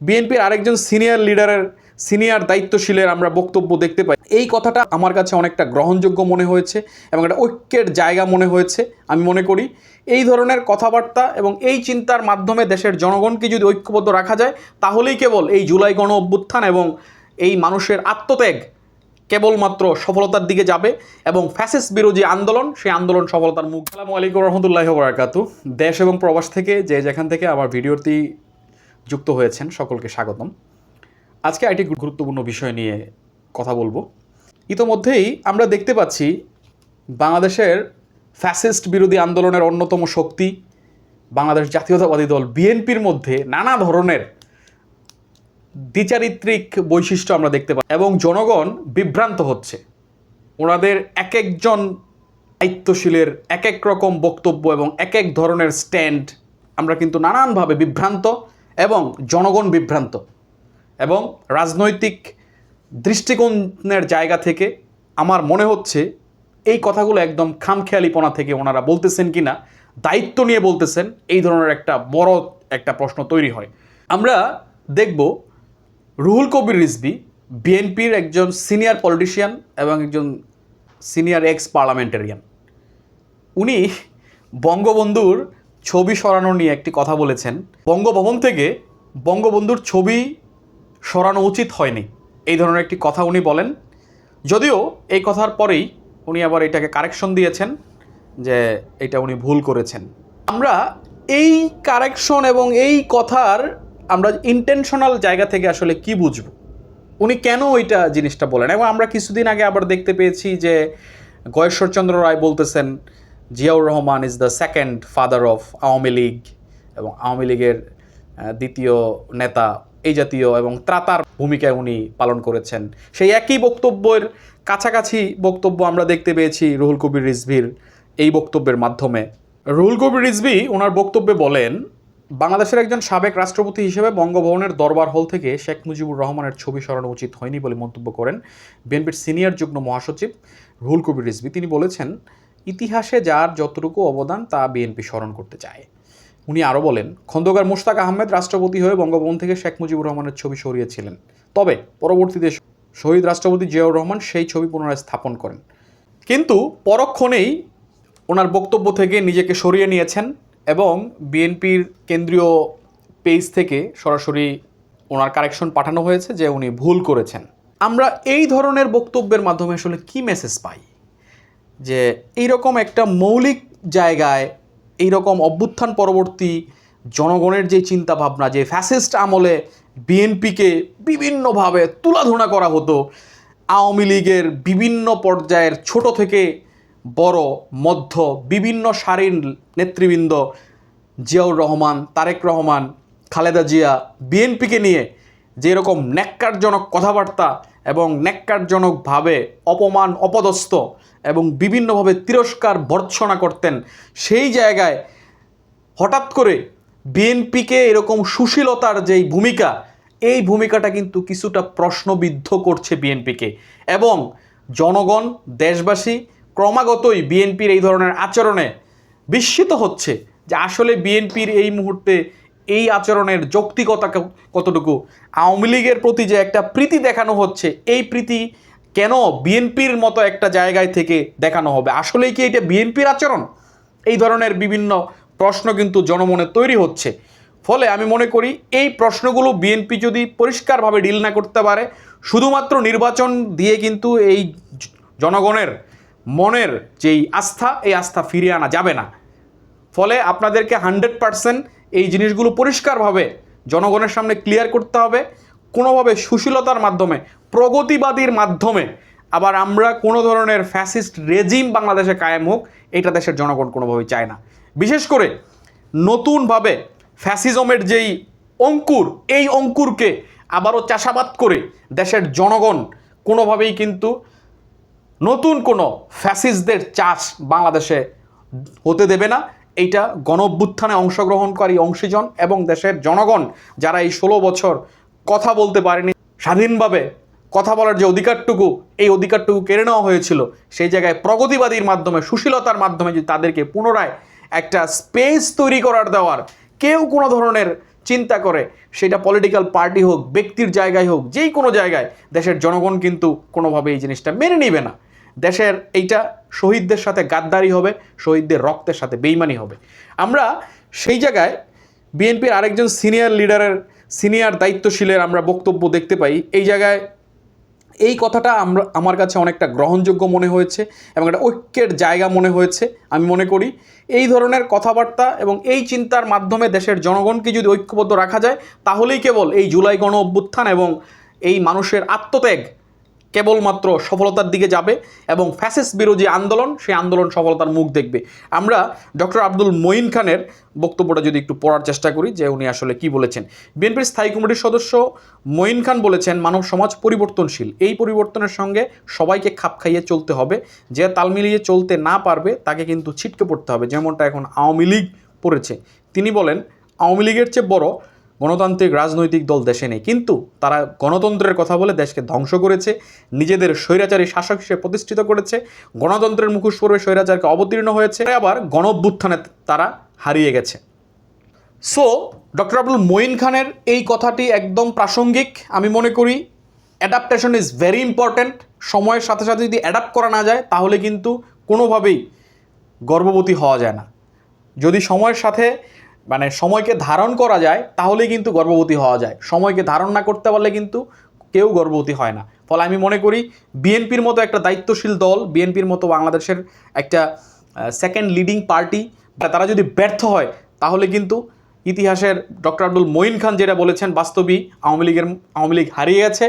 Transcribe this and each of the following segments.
বিএনপির আরেকজন senior লিডারের, senior দায়িত্বশীলের আমরা বক্তব্য দেখতে পাই। এই কথাটা আমার কাছে অনেকটা গ্রহণযোগ্য মনে হয়েছে এবং একটা ঐক্যের জায়গা মনে হয়েছে, আমি মনে করি। এই ধরনের কথাবার্তা এবং এই চিন্তার মাধ্যমে দেশের জনগণকে যদি ঐক্যবদ্ধ রাখা যায়, তাহলেই কেবল এই জুলাই গণ অভ্যুত্থান এবং এই মানুষের আত্মত্যাগ কেবলমাত্র সফলতার দিকে যাবে এবং ফ্যাসিস্ট বিরোধী আন্দোলন, সেই আন্দোলন সফলতার মুখ। আসসালামু আলাইকুম রহমতুল্লাহ বরাকাতু দেশ এবং প্রবাস থেকে যে যেখান থেকে আমার ভিডিওটি যুক্ত হয়েছেন, সকলকে স্বাগতম। আজকে একটি গুরুত্বপূর্ণ বিষয় নিয়ে কথা বলব। ইতোমধ্যেই আমরা দেখতে পাচ্ছি বাংলাদেশের ফ্যাসিস্ট বিরোধী আন্দোলনের অন্যতম শক্তি, বাংলাদেশ জাতীয়তাবাদী দল বিএনপির মধ্যে নানা ধরনের দ্বিচারিত্রিক বৈশিষ্ট্য আমরা দেখতে পাই এবং জনগণ বিভ্রান্ত হচ্ছে। ওনাদের এক একজন দায়িত্বশীলের এক এক রকম বক্তব্য এবং এক এক ধরনের স্ট্যান্ড আমরা কিন্তু নানানভাবে বিভ্রান্ত। এবং জনগণ বিভ্রান্ত এবং রাজনৈতিক দৃষ্টিকোণের জায়গা থেকে আমার মনে হচ্ছে এই কথাগুলো একদম খামখেয়ালিপনা থেকে ওনারা বলতেছেন কি না দায়িত্ব নিয়ে বলতেছেন, এই ধরনের একটা বড় একটা প্রশ্ন তৈরি হয়। আমরা দেখব রুহুল কবির রিজবি বিএনপির একজন সিনিয়র পলিটিশিয়ান এবং একজন সিনিয়র এক্স পার্লামেন্টারিয়ান উনি বঙ্গবন্ধুর ছবি সরানো নিয়ে একটি কথা বলেছেন। বঙ্গভবন থেকে বঙ্গবন্ধুর ছবি সরানো উচিত হয়নি। এই ধরনের একটি কথা উনি বলেন। যদিও এই কথার পরেই উনি আবার এটাকে কারেকশন দিয়েছেন যে এটা উনি ভুল করেছেন। আমরা এই কারেকশন এবং এই কথার আমরা ইন্টেনশনাল জায়গা থেকে আসলে কি বুঝব? উনি কেন ওইটা জিনিসটা বলেন? এবং আমরা কিছুদিন আগে আবার দেখতে পেয়েছি যে গয়েশ্বরচন্দ্র রায় বলতেছেন Ziaur Rahman is the second father of Awami League এবং আওয়ামী লীগের দ্বিতীয় নেতা এই জাতীয় এবং ত্রাতার ভূমিকা উনি পালন করেছেন। সেই একই বক্তব্যের কাছাকাছি বক্তব্য আমরা দেখতে পেয়েছি রুহুল কবির রিজভির এই বক্তব্যের মাধ্যমে। রুহুল কবির রিজভি ওনার বক্তব্যে বলেন, বাংলাদেশের একজন সাবেক রাষ্ট্রপতি হিসেবে বঙ্গভবনের দরবার হল থেকে শেখ মুজিবুর রহমানের ছবি সরানো উচিত হয়নি বলে মন্তব্য করেন বিএনপির সিনিয়র যুগ্ম মহাসচিব রুহুল কবির রিজভি। তিনি বলেছেন ইতিহাসে যার যতটুকু অবদান তা বিএনপি স্মরণ করতে চায়। উনি আরও বলেন, খন্দকার মুশতাক আহমেদ রাষ্ট্রপতি হয়ে বঙ্গভবন থেকে শেখ মুজিবুর রহমানের ছবি সরিয়েছিলেন। তবে পরবর্তীতে শহীদ রাষ্ট্রপতি জিয়াউর রহমান সেই ছবি পুনরায় স্থাপন করেন। কিন্তু পরক্ষণেই ওনার বক্তব্য থেকে নিজেকে সরিয়ে নিয়েছেন এবং বিএনপির কেন্দ্রীয় পেজ থেকে সরাসরি ওনার কারেকশন পাঠানো হয়েছে যে উনি ভুল করেছেন। আমরা এই ধরনের বক্তব্যের মাধ্যমে আসলে কি মেসেজ পাই? যে এইরকম একটা মৌলিক জায়গায় এইরকম অভ্যুত্থান পরবর্তী জনগণের যে চিন্তা ভাবনা যে ফ্যাসিস্ট আমলে বিএনপিকে বিভিন্নভাবে তুলাধুনা করা হতো, আওয়ামী লীগের বিভিন্ন পর্যায়ের ছোট থেকে বড়, মধ্য, বিভিন্ন সারির নেতৃবৃন্দ জিয়াউর রহমান, তারেক রহমান, খালেদা জিয়া বিএনপিকে নিয়ে যে এরকম ন্যাক্কারজনক কথাবার্তা এবং ন্যাক্কারজনকভাবে অপমান, অপদস্থ এবং বিভিন্নভাবে তিরস্কার ভর্ৎসনা করতেন। সেই জায়গায় হঠাৎ করে বিএনপিকে এরকম সুশীলতার যেই ভূমিকা, এই ভূমিকাটা কিন্তু কিছুটা প্রশ্নবিদ্ধ করছে বিএনপিকে। এবং জনগণ, দেশবাসী ক্রমাগতই বিএনপির এই ধরনের আচরণে বিস্মিত হচ্ছে যে আসলে বিএনপির এই মুহূর্তে এই আচরণের যৌক্তিকতা কতটুকু? আওয়ামী লীগের প্রতি যে একটা প্রীতি দেখানো হচ্ছে, এই প্রীতি কেন বিএনপির মতো একটা জায়গায় থেকে দেখানো হবে? আসলেই কি এটা বিএনপির আচরণ? এই ধরনের বিভিন্ন প্রশ্ন কিন্তু জনমনে তৈরি হচ্ছে। ফলে আমি মনে করি, এই প্রশ্নগুলো বিএনপি যদি পরিষ্কারভাবে ডিল না করতে পারে, শুধুমাত্র নির্বাচন দিয়ে কিন্তু এই জনগণের মনের যেই আস্থা, এই আস্থা ফিরিয়ে আনা যাবে না। ফলে আপনাদেরকে হান্ড্রেড পারসেন্ট এই জিনিসগুলো পরিষ্কারভাবে জনগণের সামনে ক্লিয়ার করতে হবে। কোনোভাবে সুশীলতার মাধ্যমে, প্রগতিবাদীর মাধ্যমে আবার আমরা কোনো ধরনের ফ্যাসিস্ট রেজিম বাংলাদেশে কায়েম হোক, এটা দেশের জনগণ কোনোভাবেই চায় না। বিশেষ করে নতুনভাবে ফ্যাসিজমের যেই অঙ্কুর, এই অঙ্কুরকে আবারও চাষাবাদ করে দেশের জনগণ কোনোভাবেই কিন্তু নতুন কোনো ফ্যাসিস্টদের চাষ বাংলাদেশে হতে দেবে না। এইটা গণ অভ্যুত্থানে অংশগ্রহণকারী অংশীজন এবং দেশের জনগণ যারা এই ষোলো বছর কথা বলতে পারেনি, স্বাধীনভাবে কথা বলার যে অধিকারটুকু, এই অধিকারটুকু কেড়ে নেওয়া হয়েছিল, সেই জায়গায় প্রগতিবাদীর মাধ্যমে, সুশীলতার মাধ্যমে যদি তাদেরকে পুনরায় একটা স্পেস তৈরি করার দেওয়ার কেউ কোনো ধরনের চিন্তা করে, সেটা পলিটিক্যাল পার্টি হোক, ব্যক্তির জায়গায় হোক, যেই কোনো জায়গায় দেশের জনগণ কিন্তু কোনোভাবে এই জিনিসটা মেনে নিবে না। দেশের এইটা শহীদদের সাথে গাদ্দারি হবে, শহীদদের রক্তের সাথে বেইমানি হবে। আমরা সেই জায়গায় বিএনপির আরেকজন সিনিয়র লিডারের, সিনিয়র দায়িত্বশীলের আমরা বক্তব্য দেখতে পাই। এই জায়গায় এই কথাটা আমরা, আমার কাছে অনেকটা গ্রহণযোগ্য মনে হয়েছে এবং একটা ঐক্যের জায়গা মনে হয়েছে, আমি মনে করি। এই ধরনের কথাবার্তা এবং এই চিন্তার মাধ্যমে দেশের জনগণকে যদি ঐক্যবদ্ধ রাখা যায়, তাহলেই কেবল এই জুলাই গণ অভ্যুত্থান এবং এই মানুষের আত্মত্যাগ কেবলমাত্র সফলতার দিকে যাবে এবং ফ্যাসিস্ট বিরোধী আন্দোলন, সেই আন্দোলন সফলতার মুখ দেখবে। আমরা ডক্টর আব্দুল মঈন খানের বক্তব্যটা যদি একটু পড়ার চেষ্টা করি, যে উনি আসলে কি বলেছেন। বিএনপির স্থায়ী কমিটির সদস্য মঈন খান বলেছেন, মানব সমাজ পরিবর্তনশীল। এই পরিবর্তনের সঙ্গে সবাইকে খাপ খাইয়ে চলতে হবে। যে তাল মিলিয়ে চলতে না পারবে, তাকে কিন্তু ছিটকে পড়তে হবে। যেমনটা এখন আওয়ামী লীগ পড়েছে। তিনি বলেন, আওয়ামী লীগের চেয়ে বড় গণতান্ত্রিক রাজনৈতিক দল দেশে নেই। কিন্তু তারা গণতন্ত্রের কথা বলে দেশকে ধ্বংস করেছে, নিজেদের স্বৈরাচারী শাসক হিসেবে প্রতিষ্ঠিত করেছে, গণতন্ত্রের মুখোশ পর্বে স্বৈরাচারকে অবতীর্ণ হয়েছে আবার গণঅভ্যুত্থানে তারা হারিয়ে গেছে। সো ডক্টর আব্দুল মঈন খানের এই কথাটি একদম প্রাসঙ্গিক, আমি মনে করি। অ্যাডাপ্টেশন ইজ ভেরি ইম্পর্ট্যান্ট সময়ের সাথে সাথে যদি অ্যাডাপ্ট করা না যায়, তাহলে কিন্তু কোনোভাবেই গর্ভবতী হওয়া যায় না। যদি সময়ের সাথে মানে সময়কে ধারণ করা যায় তাহলে কিন্তু গর্ভবতী হওয়া যায়। সময়কে ধারণ না করতে পারলে কিন্তু কেউ গর্ভবতী হয় না। ফলে আমি মনে করি বিএনপির মতো একটা দায়িত্বশীল দল, বিএনপির মতো বাংলাদেশের একটা সেকেন্ড লিডিং পার্টি তারা যদি ব্যর্থ হয়, তাহলে কিন্তু ইতিহাসের ডক্টর আব্দুল মঈন খান যেটা বলেছেন বাস্তবিক আওয়ামী লীগের, আওয়ামী লীগ হারিয়ে গেছে।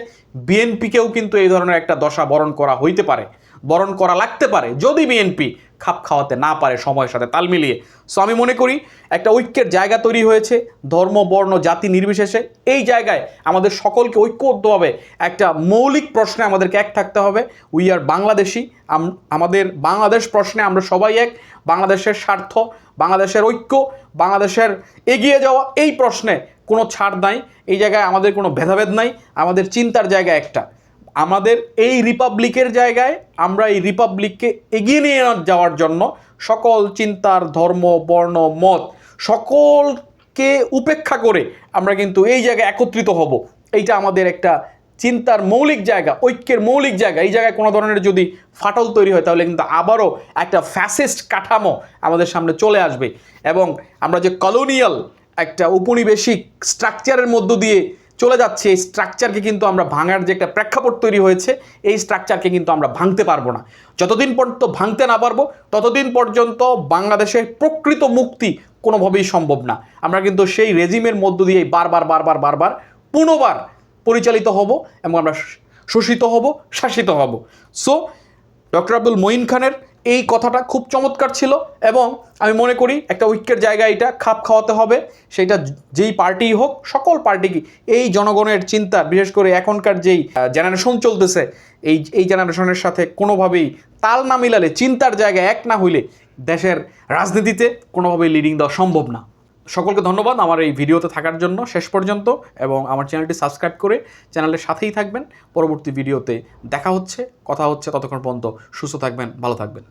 বিএনপিকেও কিন্তু এই ধরনের একটা দশা বরণ করা হইতে পারে, বরণ করা লাগতে পারে। যদি বিএনপি খাপ খাওয়াতে না পারে সময়ের সাথে, তাল মিলিয়ে। সো আমি মনে করি একটা ঐক্যের জায়গা তৈরি হয়েছে, ধর্ম, বর্ণ, জাতি নির্বিশেষে। এই জায়গায় আমাদের সকলকে ঐক্যবদ্ধভাবে একটা মৌলিক প্রশ্নে আমাদেরকে এক থাকতে হবে। উই আর বাংলাদেশি, আম- আমাদের বাংলাদেশ প্রশ্নে আমরা সবাই এক। বাংলাদেশের স্বার্থ, বাংলাদেশের ঐক্য, বাংলাদেশের এগিয়ে যাওয়া, এই প্রশ্নে কোনো ছাড় নাই। এই জায়গায় আমাদের কোনো ভেদাভেদ নাই, আমাদের চিন্তার জায়গা একটা। আমাদের এই রিপাবলিকের জায়গায় আমরা এই রিপাবলিককে এগিয়ে নিয়ে যাওয়ার জন্য সকল চিন্তার, ধর্ম, বর্ণ, মত সকলকে উপেক্ষা করে আমরা কিন্তু এই জায়গায় একত্রিত হব। এইটা আমাদের একটা চিন্তার মৌলিক জায়গা, ঐক্যের মৌলিক জায়গা। এই জায়গায় কোনো ধরনের যদি ফাটল তৈরি হয়, তাহলে কিন্তু আবারও একটা ফ্যাসিস্ট কাঠামো আমাদের সামনে চলে আসবে। এবং আমরা যে কলোনিয়াল একটা উপনিবেশিক স্ট্রাকচারের মধ্য দিয়ে চলে যাচ্ছে। এই স্ট্রাকচারকে কিন্তু আমরা ভাঙার যে একটা প্রেক্ষাপট তৈরি হয়েছে, এই স্ট্রাকচারকে কিন্তু আমরা ভাঙতে পারব না। যতদিন পর্যন্ত ভাঙতে না পারব, ততদিন পর্যন্ত বাংলাদেশের প্রকৃত মুক্তি কোনোভাবেই সম্ভব না। আমরা কিন্তু সেই রেজিমের মধ্য দিয়েই বারবার বারবার বারবার পুনবার পরিচালিত হব এবং আমরা শোষিত হব, শাসিত হব। সো ডক্টর আব্দুল মঈন খানের এই কথাটা খুব চমৎকার ছিল এবং আমি মনে করি একটা উইকের জায়গা এটা, খাপ খাওয়াতে হবে। সেটা যেই পার্টিই হোক, সকল পার্টিকে এই জনগণের চিন্তা, বিশেষ করে এখনকার যেই জেনারেশন চলতেছে, এই এই জেনারেশনের সাথে কোনোভাবেই তাল না মিলালে, চিন্তার জায়গায় এক না হইলে দেশের রাজনীতিতে কোনোভাবেই লিডিং দেওয়া সম্ভব না। সকলকে ধন্যবাদ আমার এই ভিডিওতে থাকার জন্য শেষ পর্যন্ত এবং আমার চ্যানেলটি সাবস্ক্রাইব করে চ্যানেলের সাথেই থাকবেন। পরবর্তী ভিডিওতে দেখা হচ্ছে, কথা হচ্ছে ততক্ষণ পর্যন্ত সুস্থ থাকবেন, ভালো থাকবেন।